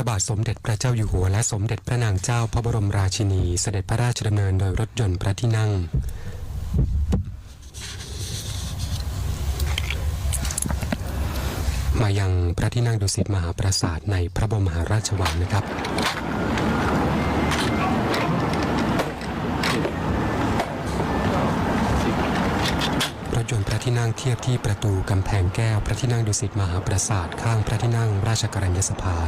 ระบาทสมเด็จพระเจ้าอยู่หัวและสมเด็จพระนางเจ้าพระบรมราชินี เสด็จพระราชดำเนินโดยรถยนต์พระที่นั่ง มายังพระที่นั่งดุสิตมหาปราสาทในพระบรมหาราชวังนะครับรถยนต์พระที่นั่งเทียบที่ประตูกำแพงแก้ว พระที่นั่งดุสิตมหาปราสาทข้างพระที่นั่งราชกรัญยสภา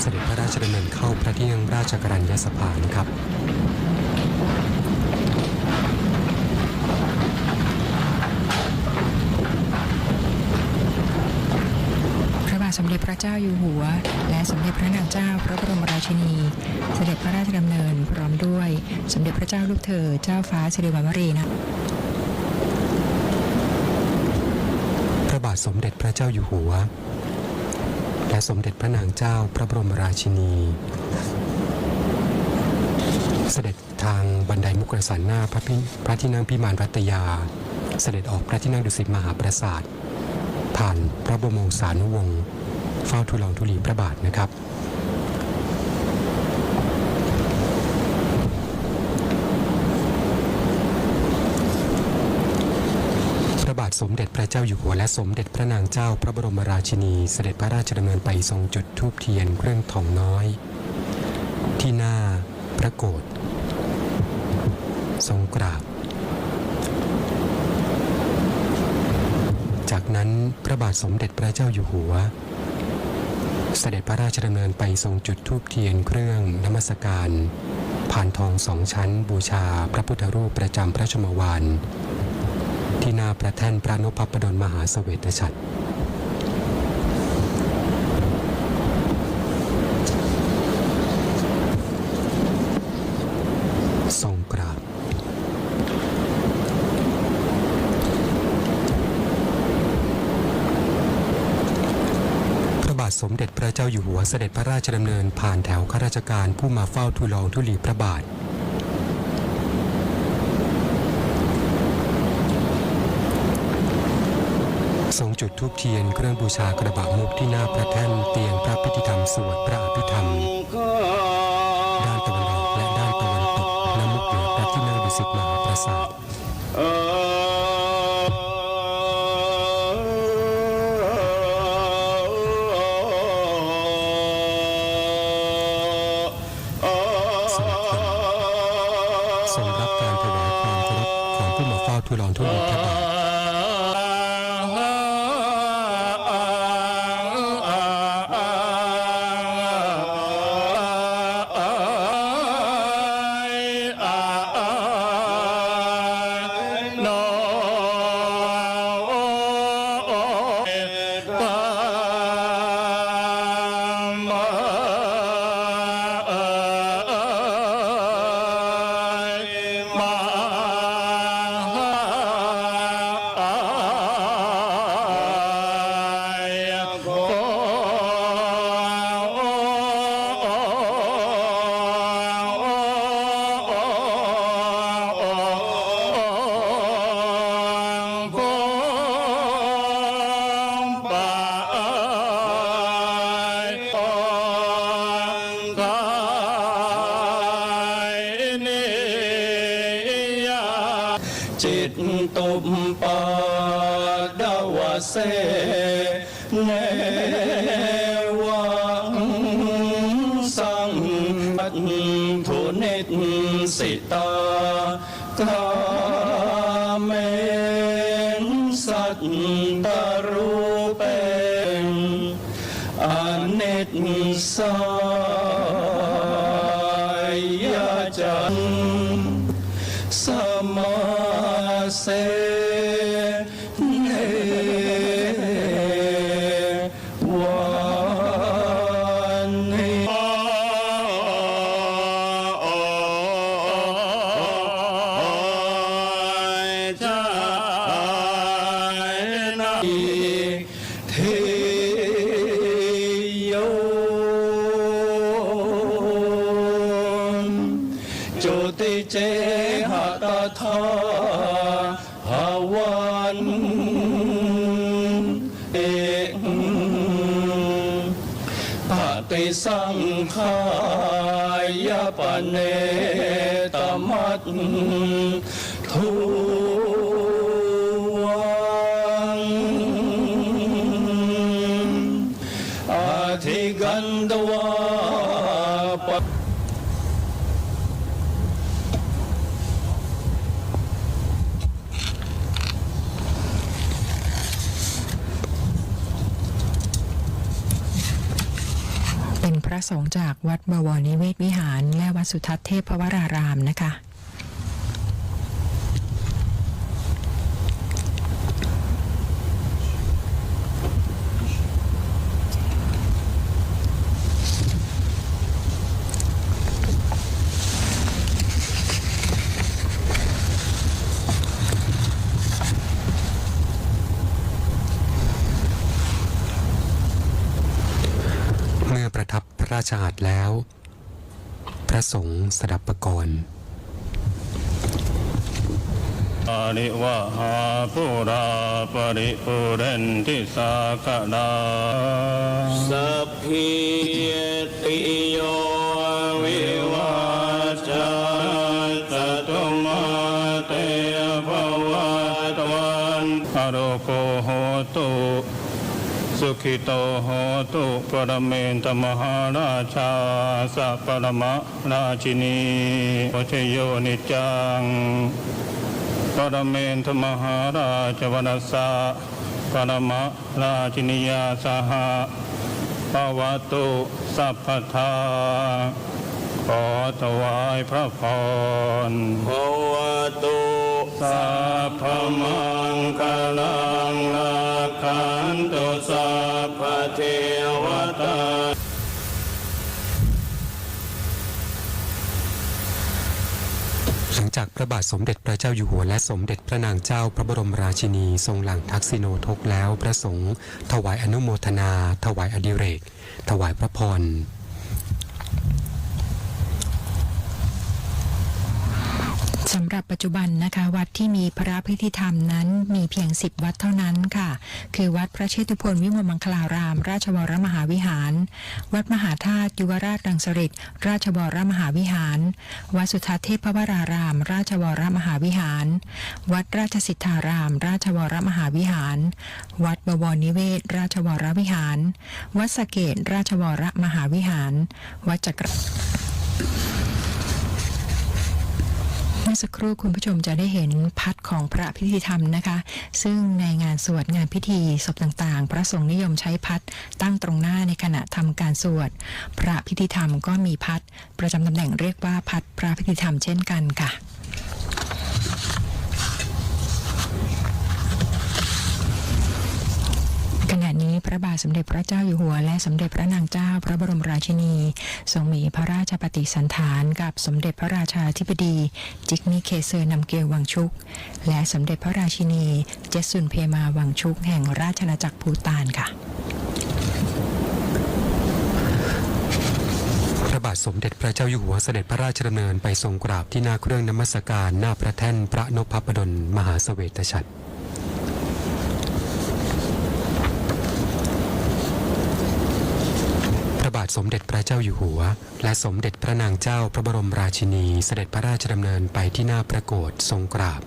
เสด็จพระราชดำเนินเข้าพระที่นั่งรา ชกรัญยสภานะครับพระบาทสมเด็จพระเจ้าอยู่หัว และสมเด็จพระนางเจ้าพระบรมราชินี เสด็จพระราชดำเนินพร้อมด้วย สมเด็จพระเจ้าลูกเธอเจ้าฟ้าสิริวัณวรีนะพระบาทสมเด็จพระเจ้าอยู่หัว และสมเด็จพระนางเจ้าพระบรมราชินี เสด็จทางบันไดมุกรสันหน้าพระพิพระที่นั่งพิมานรัตยา เสด็จออกพระที่นั่งดุสิตมหาปราสาทผ่านพระบรมวงศานุวงศ์เฝ้าทูลลองทุลีพระบาทนะครับ พระบาทสมเด็จพระเจ้าอยู่หัวและสมเด็จพระนางเจ้าพระบรมราชินีเสด็จพระราชดำเนินไปทรงจุดธูปเทียนเครื่องทองน้อย ที่หน้าพระโกรธ ทรงกราบ จากนั้นพระบาทสมเด็จพระเจ้าอยู่หัว เสด็จพระราชดำเนินไปทรงจุดธูปเทียนเครื่องนมัสการผ่านทองสองชั้นบูชาพระพุทธรูปประจำพระชมวานที่หน้าพระแท่นพระนพพดลมหาเสวตฉัตร ทรงกราบ พระบาท สมเด็จพระเจ้าอยู่หัวเสด็จพระราชดำเนินผ่านแถวข้าราชการผู้มาเฝ้าทูลลองทุลีพระบาท ทรงจุดธูปเทียนเครื่องบูชากระบะมุกที่หน้าพระแท่นเตียงพระพิธีธรรมสวดพระอภิธรรม ด้านตะวันออกและด้านตะวันตกน้ำมุกเหนือพระที่นั่งดุสิตมหาปราสาท ลลองทุลีพระบาท เนวังสังปันทุนิสิตากาเมนสัตตรูเปงอเนตสายจันสมาเส จุติเจหตถาหาวันเอกปฏิสังขายปเนตมัต สงฆ์จากวัดบวรนิเวศวิหาร และวัดสุทัศน์เทพวรารามนะคะ เมื่อป ระทับพระราชอาณแล้ว พระสงฆ์สดับประกรณ์อาริวะหาปุราปริปุเรนทิสาคดาสัพพิติโย สุขิโตโหตุปรเมนตมหาราชาสัพปรมะราชินีวชโยนิจังปรเมนทมหาราชวนัสสะปรมะราชินียาสหะปวตุสัพพทาขอถวายพระพรภวตุ สัพพมังคลังลาคันตุสัพพเทวตาหลังจากพระบาทสมเด็จพระเจ้าอยู่หัวและสมเด็จพระนางเจ้าพระบรมราชินีทรงหลังทักษิโนทกแล้วพระสงฆ์ถวายอนุโมทนา ถวายอดิเรก ถวายพระพร สำหรับปัจจุบันนะคะ วัดที่มีพระพิธีธรรมนั้นมีเพียง 10 วัดเท่านั้นค่ะ คือวัดพระเชตุพนวิมลมังคลาราม ราชวรมหาวิหาร วัดมหาธาตุยุวราชรังสฤษราชวรมหาวิหาร วัดสุทัศน์เทพวราราม ราชวรมหาวิหาร วัดราชสิทธาราม ราชวรมหาวิหาร วัดบวรนิเวศ ราชวรวิหาร วัดสะเกตราชวรมหาวิหาร วัดจักร เมื่อสักครู่คุณผู้ชมจะได้เห็นพัดของพระพิธีธรรมนะคะ ซึ่งในงานสวดงานพิธีศพต่างๆ พระสงฆ์นิยมใช้พัดตั้งตรงหน้าในขณะทำการสวด พระพิธีธรรมก็มีพัดประจำตำแหน่งเรียกว่าพัดพระพิธีธรรมเช่นกันค่ะ ขณะนี้ พระบาทสมเด็จพระเจ้าอยู่หัว และสมเด็จพระนางเจ้าพระบรมราชินี ทรงมีพระราชปฏิสันถานกับสมเด็จพระราชาธิบดี จิกมิเคเซอร์นำเกลวังชุก และสมเด็จพระราชินี เจสุนเพมาวังชุก แห่งราชอาจักรภูตานค่ะพระบาทสมเด็จพระเจ้าอยู่หัวเสด็จพระราชดำเนินไปทรงกราบที่หน้าเครื่องนมัสการหน้าพระแท่นพระนพพดลมหาเสวตฉัตร พระบาท สมเด็จพระเจ้าอยู่หัว และสมเด็จพระนางเจ้าพระบรมราชินีเสด็จพระราชดำเนินไปที่หน้าพระโกศทรงกราบ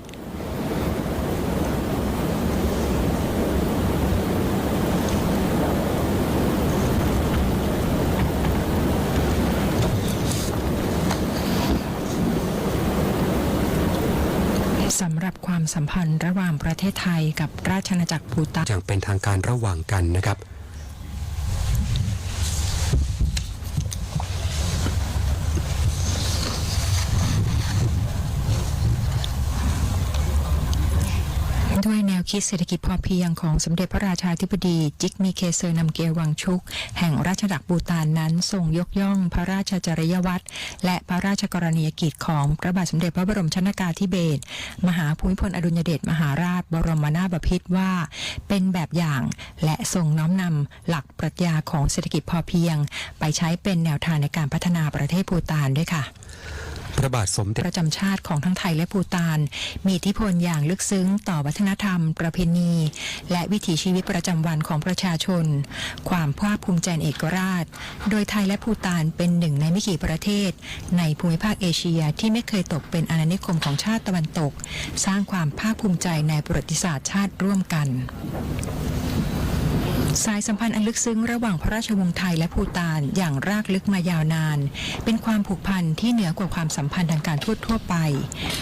สำหรับความสัมพันธ์ระหว่างประเทศไทยกับราชอาณาจักรภูตานอย่างเป็นทางการระหว่างกันนะครับ ด้วยแนวคิดเศรษฐกิจพอเพียงของสมเด็จพระราชาธิบดี จิกมีเคเซอร์นำเกียวังชุก แห่งราชดักบูตานนั้นทรงยกย่องพระราชจริยวัตรและพระราชกรณียกิจของพระบาทสมเด็จพระบรมชนากาธิเบศรมหาภูมิพลอดุลยเดชมหาราชบรมนาถบพิตรว่า เป็นแบบอย่างและทรงน้อมนำหลักปรัชญาของเศรษฐกิจพอเพียง ไปใช้เป็นแนวทางในการพัฒนาประเทศภูตานด้วยค่ะ พระบาทสมเด็จประจำชาติของทั้งไทยและภูตาน มีอิทธิพลอย่างลึกซึ้งต่อวัฒนธรรม ประเพณี และวิถีชีวิตประจำวันของประชาชน ความภาคภูมิใจเอกราช โดยไทยและภูตานเป็นหนึ่งในไม่กี่ประเทศ ในภูมิภาคเอเชียที่ไม่เคยตกเป็นอาณานิคมของชาติตะวันตก สร้างความภาคภูมิใจในประวัติศาสตร์ชาติร่วมกัน สายสัมพันธ์อันลึกซึ้งระหว่างพระราชวงศ์ไทยและภูตานอย่างรากลึกมายาวนาน เป็นความผูกพันที่เหนือกว่าความสัมพันธ์ทางการทูตทั่วไป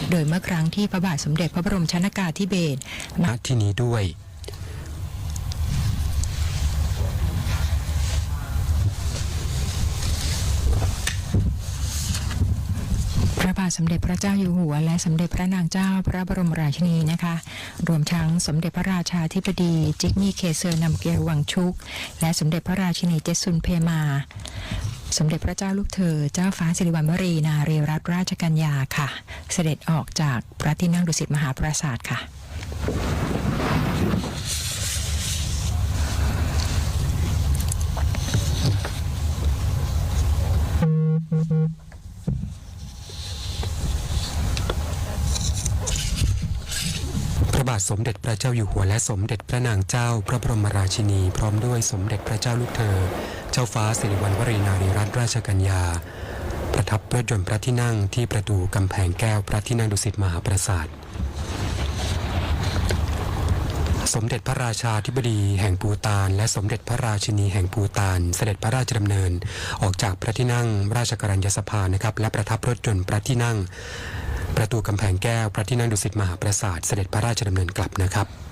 โดยเมื่อครั้งที่พระบาทสมเด็จพระบรมชนากาธิเบศรณที่นี้ด้วย ระบาทสมเด็จพระเจ้าอยู่หัว และสมเด็จพระนางเจ้าพระบรมราชินีนะคะ รวมทั้งสมเด็จพระราชาธิบดี จิกมี่เคเซอร์นำเกียวังชุก และสมเด็จพระราชินีเจสุนเพมา สมเด็จพระเจ้าลูกเธอ เจ้าฟ้าสิริวัณวรีนารีรัตนราชกัญญาค่ะ เสด็จออกจากพระที่นั่งดุสิตมหาปราสาทค่ะ พระบาท สมเด็จพระเจ้าอยู่หัวและสมเด็จพระนางเจ้าพระบรมราชินี พร้อมด้วยสมเด็จพระเจ้าลูกเธอ เจ้าฟ้าสิริวัณวรีนารีรัตนราชกัญญา ประทับรถยนต์พระที่นั่งที่ประตูกำแพงแก้วพระที่นั่งดุสิตมหาปราสาทสมเด็จพระราชาธิบดีแห่งปูตาน และสมเด็จพระราชินีแห่งปูตาน เสด็จพระราชดำเนิน ออกจากพระที่นั่งราชกรัญญสภานะครับและประทับรถยนต์พระที่นั่ง ประตูกำแพงแก้ว พระที่นั่งดุสิตมหาปราสาทเสด็จพระราชดำเนินกลับนะครับ